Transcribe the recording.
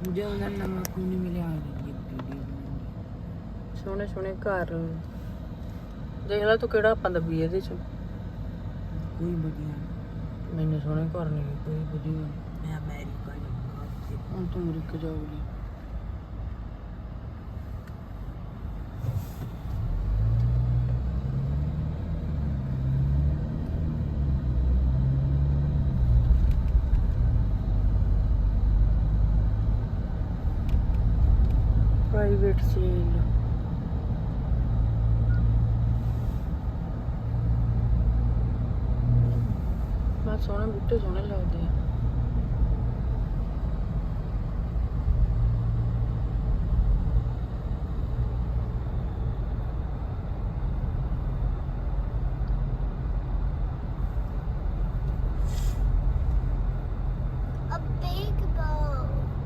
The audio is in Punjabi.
ਮੁਝੇ ਉਹਨਾਂ ਨਵਾਂ ਕੋਈ ਨਹੀਂ ਮਿਲਿਆ ਬਣਾਉਣੀ ਸੋਹਣੇ ਸੋਹਣੇ ਘਰ। ਦੇਖ ਲੈ ਤੂੰ ਕਿਹੜਾ ਆਪਾਂ ਦੱਬੀ ਇਹਦੇ ਚ। ਕੋਈ ਵਧੀਆ ਨਹੀਂ। ਮੈਨੂੰ ਸੋਹਣੇ ਘਰ ਨਹੀਂ ਕੋਈ ਵਧੀਆ ਮੈਂ ਅਮਰੀਕਾ ਜਾਊਂਗਾ ਹੁਣ ਤੂੰ ਮੁਰਕ ਜਾਊਗੀ ਪ੍ਰਾਈਵੇਟ ਸੇਲ। ਬਸ ਸੋਹਣੇ ਬੂਟੇ ਸੋਹਣੇ ਲੱਗਦੇ ਆ।